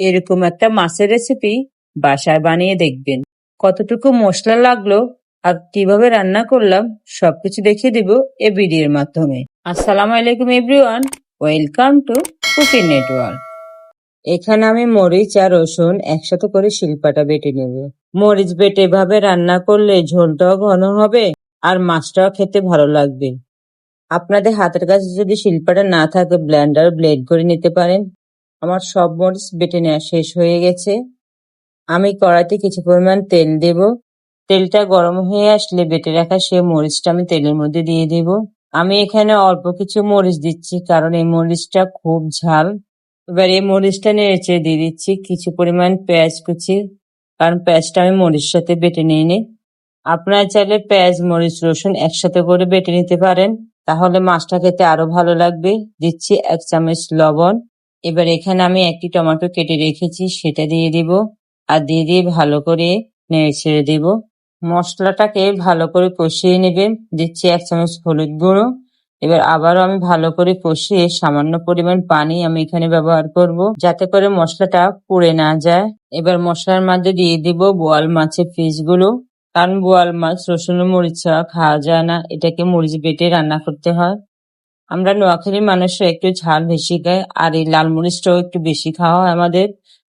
এরকম একটা মাছের রেসিপি বাসায় বানিয়ে দেখবেন। কতটুকু মশলা লাগল আর কীভাবে রান্না করলাম সবকিছু দেখিয়ে দিব এ ভিডিওর মাধ্যমে। আসসালামু আলাইকুম everyone, welcome to cooking network. এখানে আমি মরিচ আর রসুন একসাথে করে শিল্পাটা বেটে নেব। মরিচ বেটে এভাবে রান্না করলে ঝোলটাও ঘন হবে আর মাছটাও খেতে ভালো লাগবে। আপনাদের হাতের কাছে যদি শিল্পাটা না থাকে ব্লেন্ডার ব্লেড করে নিতে পারেন। আমার সব মরিচ বেটে নেওয়া শেষ হয়ে গেছে। আমি কড়াইতে কিছু পরিমাণ তেল দেব। তেলটা গরম হয়ে আসলে বেটে রাখা সে মরিচটা আমি তেলের মধ্যে দিয়ে দেব। আমি এখানে অল্প কিছু মরিচ দিচ্ছি কারণ এই মরিচটা খুব ঝাল। এবার এই মরিচটা নেড়েচে দিয়ে দিচ্ছি কিছু পরিমাণ পেঁয়াজ কুচি, কারণ পেঁয়াজটা আমি মরিচের সাথে বেটে নিই আপনারা চাইলে পেঁয়াজ, মরিচ, রসুন একসাথে করে বেটে নিতে পারেন। তাহলে মাছটা খেতে আরও ভালো লাগবে। দিচ্ছি এক চামচ লবণ। এবার এখানে আমি একটি টমেটো কেটে রেখেছি, সেটা দিয়ে দিব আর দিয়ে দিয়ে ভালো করে নেড়ে ছেড়ে দিব। মশলাটাকে ভালো করে কষিয়ে নেবেন, দিচ্ছি এক চামচ হলুদ গুঁড়ো। এবার আবারও আমি ভালো করে কষিয়ে সামান্য পরিমাণ পানি আমি এখানে ব্যবহার করব, যাতে করে মশলাটা পুড়ে না যায়। এবার মশলার মধ্যে দিয়ে দিব বোয়াল মাছের পিসগুলো, কারণ বোয়াল মাছ রসুন মরিচ খাওয়া যায় না, এটাকে মরিচ বেটে রান্না করতে হয়। আমরা নোয়াখালীর মানুষরা একটু ঝাল বেশি খাই, আর এই লাল মরিচটাও একটু বেশি খাওয়া হয় আমাদের।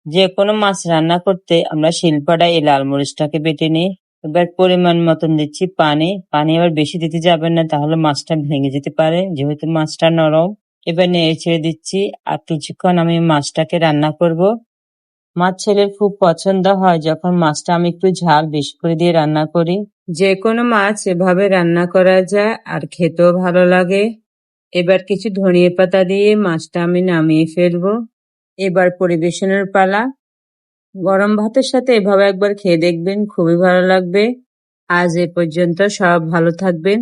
যে কোনো মাছ রান্না করতে আমরা শিলপাটায় এই লাল মরিচটাকে বেটে নিই। এবার পরিমাণ মতন দিচ্ছি পানি। পানি আবার বেশি দিতে যাবেন না, তাহলে মাছটা ভেঙে যেতে পারে, যেহেতু মাছটা নরম। এবার নেড়ে ছেড়ে দিচ্ছি, আর কিছুক্ষণ আমি মাছটাকে রান্না করব। মাছ ছেলের খুব পছন্দ হয় যখন মাছটা আমি একটু ঝাল বেশি করে দিয়ে রান্না করি। যে কোনো মাছ এভাবে রান্না করা যায়, আর খেতেও ভালো লাগে। এবার কিছু ধনিয়া পাতা দিয়ে মাছটা আমি নামিয়ে ফেলব। এবার পরিবেশনের পালা। গরম ভাতের সাথে এভাবে একবার খেয়ে দেখবেন, খুবই ভালো লাগবে। আজ এ পর্যন্ত সব ভালো থাকবেন।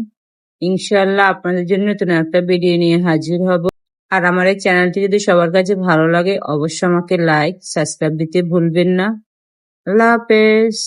ইনশাল্লাহ আপনাদের জন্য নতুন একটা ভিডিও নিয়ে হাজির হব। আর আমার এই চ্যানেলটি যদি সবার কাছে ভালো লাগে, অবশ্যই আমাকে লাইক, সাবস্ক্রাইব দিতে ভুলবেন না। আল্লাহ হাফেজ।